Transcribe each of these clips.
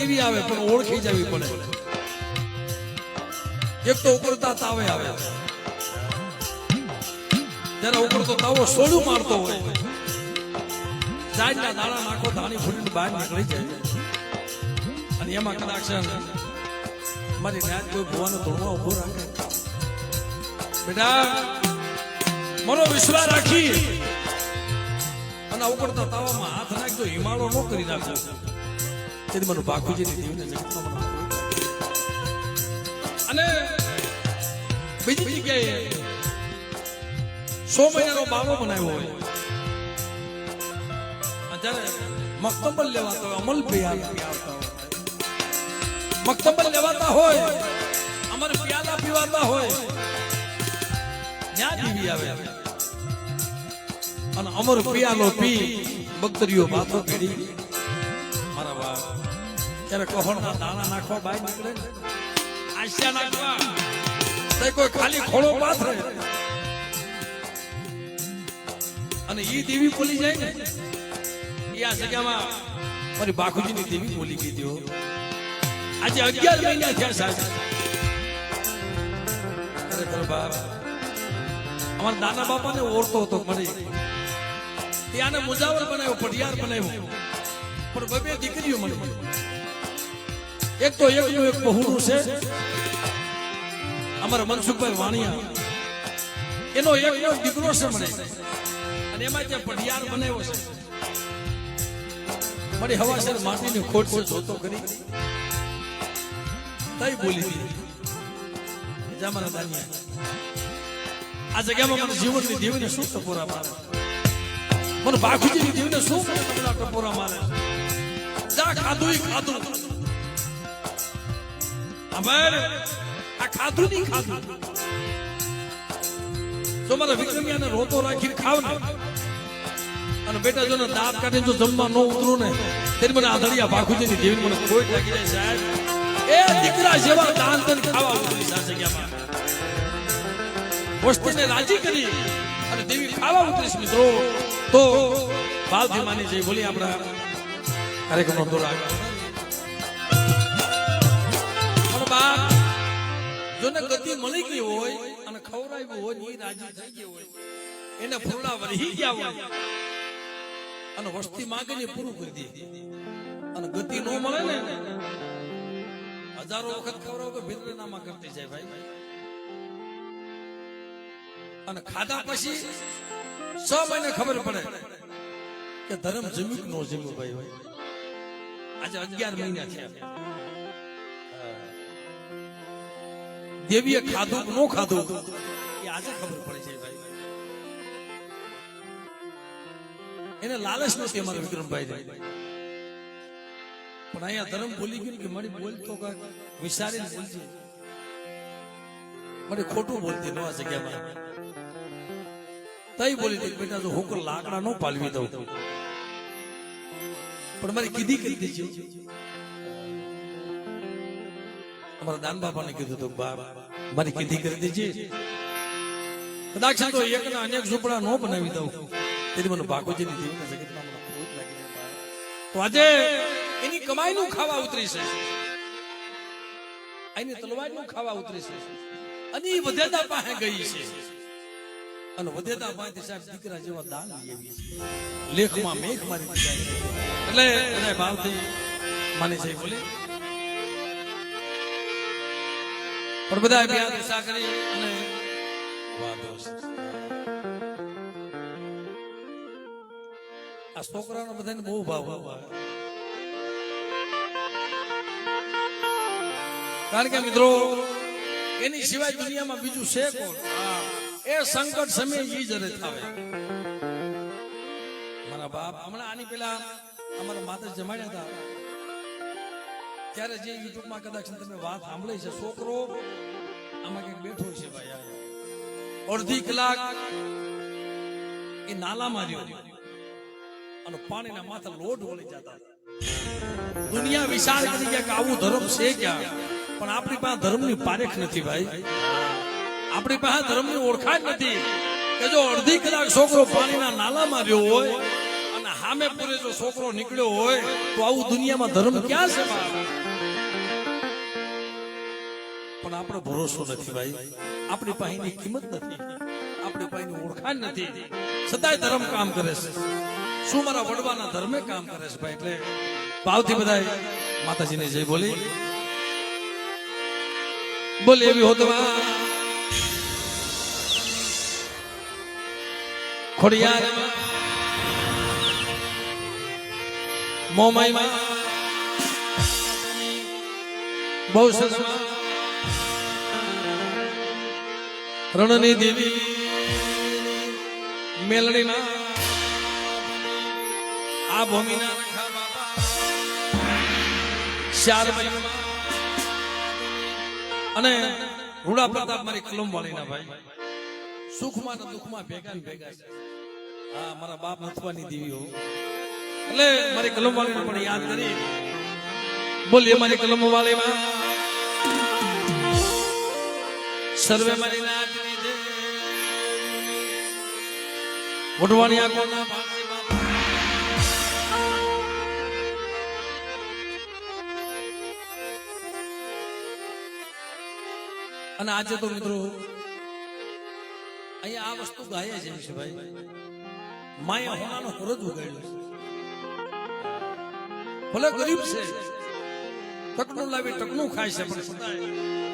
દેવી આવે, પણ ઓળખી જવી પડે. એક તો ઉકળતા તાવે આવે. જયારે ઉકળતો તાવો સોડું મારતો હોય જાજના દાણા નાખો, ધાણી ફૂટીને બહાર નીકળી જાય. અને એમાં કદાચ મારી રાત કોઈ ભુવાનો ધોળવા ઊભો રાખે. બેટા, મનો વિશ્વાસ રાખી. અને ઉકળતા તાવામાં હાથ નાખજો હિમાળો ન કરી નાખજો તેથી મને બાકુજીની દેવને જગતમાં અને બીજી જગ્યાએ સો મહિનાનો બાવો બનાવ્યો હોય. જ્યારે મક્તંબલ લેવાતો હોય, અમલ હોય. મક્તંબલ લેવાતા હોય, અમર પ્યાલા પીવાતા હોય ત્યાં દીવી આવે. અને અમર પિયાલો પી બકરીઓ મારા બાપ ત્યારે કહોણના દાણા નાખવા નીકળે ને. નાખવા તો કોઈ ખાલી ખોળો પાથરે અને ઈ દેવી બોલી જાય ને ઈ આ જગ્યામાં મારી બાખુજીની દેવી બોલી ગઈ હો. આજે અગિયાર મહિના થયા સાહેબ. ખરેખર બાપ અમારા નાના બાપાને ઓળતો હતો મળી ત્યાંને મુજાવર બનાવ્યો પઢિયાર બનાવ્યો. પણ બબે દીકરીઓ મળી એક તો એકનું એક બહુનું છે. અમારા મનસુખભાઈ વાણિયા. એનો એકનો એક દીકરો છે મને. અને એમાં જે પઢિયાર બનાવ્યો છે. મારી હવાસર માટીની ખોટ છે જોતો કરી. તઈ બોલી દીધી. જામાના દાનિયા. આ જગ્યામાં મને જીવનની દેવીને શું ટપોરા મારે? મને બાખુજીની દેવીને શું ટપોરા મારે? જા ખાધું ખાધું. અમાર આ ખાધું નહીં ખાધું? જો મારા વિક્રમિયાને રોતો રાખીને ખાવ ને, અને બેટા જો દાંત કાઢીને જો જમવા ન ઉતરું ને ત્યારે મને આધડિયા બાખુજીની દેવીને મને કોઈ લાગી જાય સાહેબ. એ દીકરા જેવા દાંત તન ખાવા ઉતરી આ વસ્તીને રાજી કરી અને દેવી ખાવા ઉતરીશ મિત્રો. તો ભાવથી માની જઈ બોલી આપણા કાર્યક્રમનો દોર આગળ. મળી ગઈ હોય અને ખવડાવ્યું હોય એ રાજી થઈ ગયો હોય. એને ફૂલડા વરહી ગયા હોય. અને વસ્તી માગે ને પૂરું કરી દે. અને ગતિ ન મળે ને, હજારો વખત ખવડાવો કે ભીતરે નામાં કરતી જાય ભાઈ. અને ખાધા પછી છ મહિને ખબર પડે કે ધર્મ જમ્યું નો જમ્યું ભાઈ ભાઈ આજે અગિયાર મહિના થયા. દેવીએ ખાધું ન ખાધું? એ આજે ખબર પડે છે ભાઈ. એને લાલચ નહોતી અમારા વિક્રમભાઈ પણ અહીંયા ધર્મ બોલી ગયું કે મારી બોલતો વિચારીને બોલજે. મને ખોટું બોલતી નવા આ જગ્યામાં. તઈ બોલી હતી બેટા જો હોકર લાકડા નો પાલવી દઉં. પણ મારી કીધી કરી દેજો અમારા દાન બાપાને કીધું હતું, બાપ, મારી કીધી કરી દીજે. કદાચ તો એક ના અનેક ઝૂંપડા નો બનાવી દઉં. તેથી મને બાકોજીની દેવીના જગતમાં તો આજે એની કમાઈનું ખાવા ઉતરી છે. એની તલવારનું ખાવા ઉતરી છે. અને ઈ વધેદા પાસે ગઈ છે. અને વધેતા પાસે સાહેબ દીકરા જેવા દાન લઈ લેખમાં મેઘ મારી એટલે એને ભાવથી માની જાય બોલે પણ બધા અભ્યાસ દિશા કરી અને આ છોકરાનો બધાને બહુ ભાવ આવે કારણ કે મિત્રો, એની સિવાય દુનિયામાં બીજું છે કોણ? એ સંકટ સમય ઈ જ થાવે મારા બાપ હમણાં આની પેલા અમારા માતા જમાડ્યા હતા. ત્યારે જે યુટ્યુબમાં કદાચ તમે વાત સાંભળી છે, છોકરો આમાં કંઈક બેઠો છે ભાઈ અડધી કલાક એ નાલામાં રહ્યો અને પાણીના માથા લોટ વળી જતા. દુનિયા વિશાળ કરી ગયા કે આવું ધર્મ છે ક્યાં? પણ આપણી પાસે ધર્મની પારેખ નથી ભાઈ. આપણી પાસે ધર્મની ઓળખાણ નથી. કે જો અડધી કલાક છોકરો પાણીના નાલામાં રહ્યો હોય અને સામે પૂરે જો છોકરો નીકળ્યો હોય, તો આવું દુનિયામાં ધર્મ ક્યાં છે? પણ આપણો ભરોસો નથી ભાઈ. આપણી પાસેની કિંમત નથી. આપણી પાસેની ઓળખાણ નથી. સદાય ધર્મ કામ કરે છે. શું મારા વડવાના ધર્મે કામ કરે છે ભાઈ? એટલે ભાવથી બધા માતાજીને જય બોલી. બોલી એવી હોતવા ખોડિયાર મોમાઈમાં. બહુ સસમાં રણની દેવી મેલડીના આ ભૂમિના બાપા અને રૂડા પ્રતાપ મારી કલમ વાળીના ભાઈ. સુખમાં ને દુઃખમાં ભેગા ભેગા હા, મારા બાપ નથવાની દેવીઓ. એટલે મારી કલમ વાળીને પણ યાદ કરી. બોલીએ મારી કલમ વાળીમાં સર્વે મારી નાચની દે વઢવાણી આંખોના ભાણજી બાપા. અને આજે તો મિત્રો અહીંયા આ વસ્તુ ગાય છે છે ભાઈ. માયા હોનાનો ફરજ ઉગાડ્યો છે. ભલે ગરીબ છે, ટકનું લાવી ટકનું ખાય છે, પણ છતાંય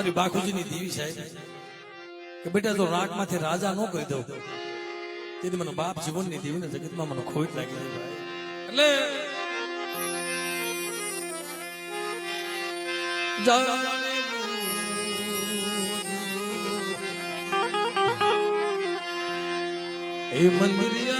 મારી બાખુજીની દેવી સાહેબ, કે બેટા તો રાગમાંથી રાજા ન કરી દઉં, તેથી મને બાપ જીવનની દેવીને જગતમાં મને ખોટ લાગી એટલે જાણે એ મંદિરિયા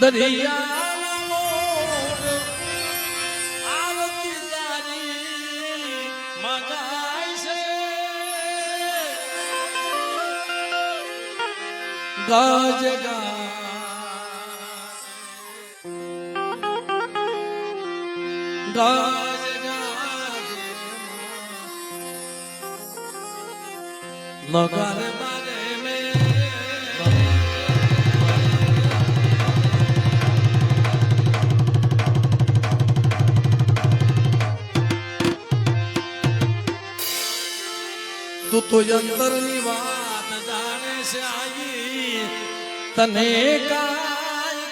દરિયા ગાજ ગાજ નગર મારે મે તું તો અંતરની વાત જાણે છે આવી તને કાય.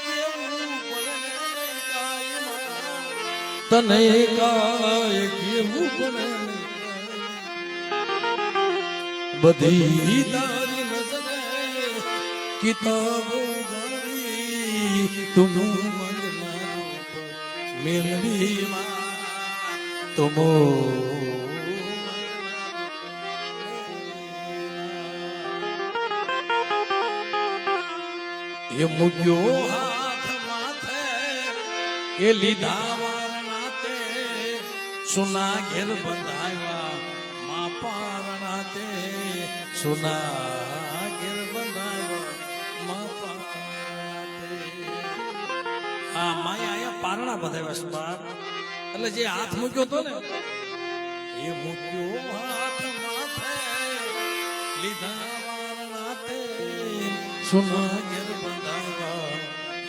તને કાય કેવું પડે બધી તારી નજરે કિતાબો તું મન મેલડીમાં તુમો એ મૂક્યો હાથ માથે, એ લીધા વારણાતે, સુના ઘેર બંધાવ્યા, મા પારણાતે, સુના ઘેર બંધાવ્યા, મા પારણાતે. આ માયા અહીંયા પારણા બધાવ્યા છે, બાપ. એટલે જે હાથ મૂક્યો તો ને, એ મૂક્યો હાથ માથે, લીધા વારણાતે, સુના ઘેર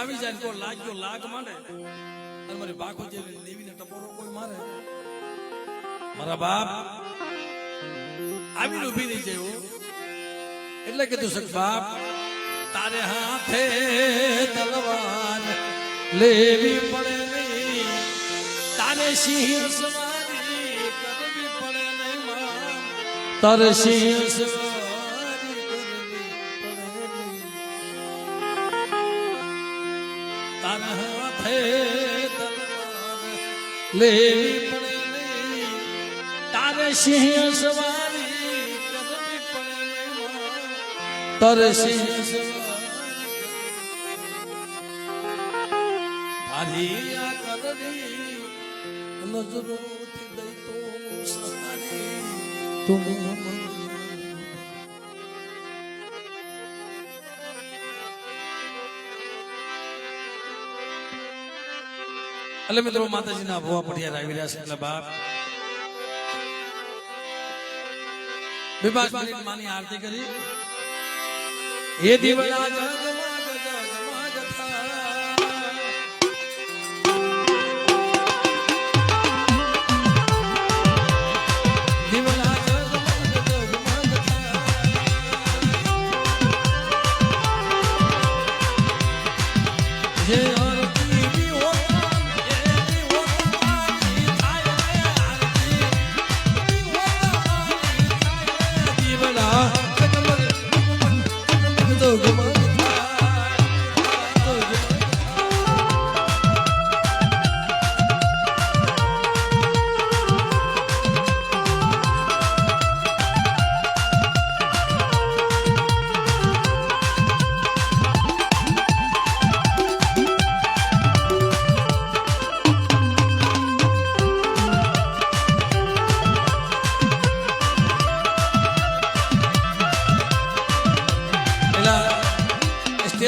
આવી જાય ને તો લાગ્યો લાગ માંડે, અને મારી બાખો જે લેવીને ટપોરો કોઈ મારે. મારા બાપ આવીને ઊભી નહીં જાય એટલે કીધું સક બાપ, તારે હાથે તલવાર લેવી પડે નહીં. તારે સિંહ સવારી કરવી પડે નહીં તારે સિંહ લેવી પડે તારે સિંહ સવારી કરવી પડે. તારે સિંહ ભારી આ કરવી નજરોથી એટલે મિત્રો માતાજીના ભુવા પઢિયાર આવી રહ્યા છે. એટલે બાપ બે પાંચ માની આરતી કરી. એ દીવડા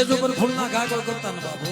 સ્ટેજ ઉપર ફૂલના કાગળ કરતા ને બાબુ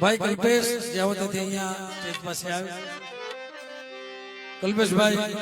ભાઈ કલ્પેશ જે આવો તેથી અહીંયા સ્ટેજ પાસે આવે કલ્પેશભાઈ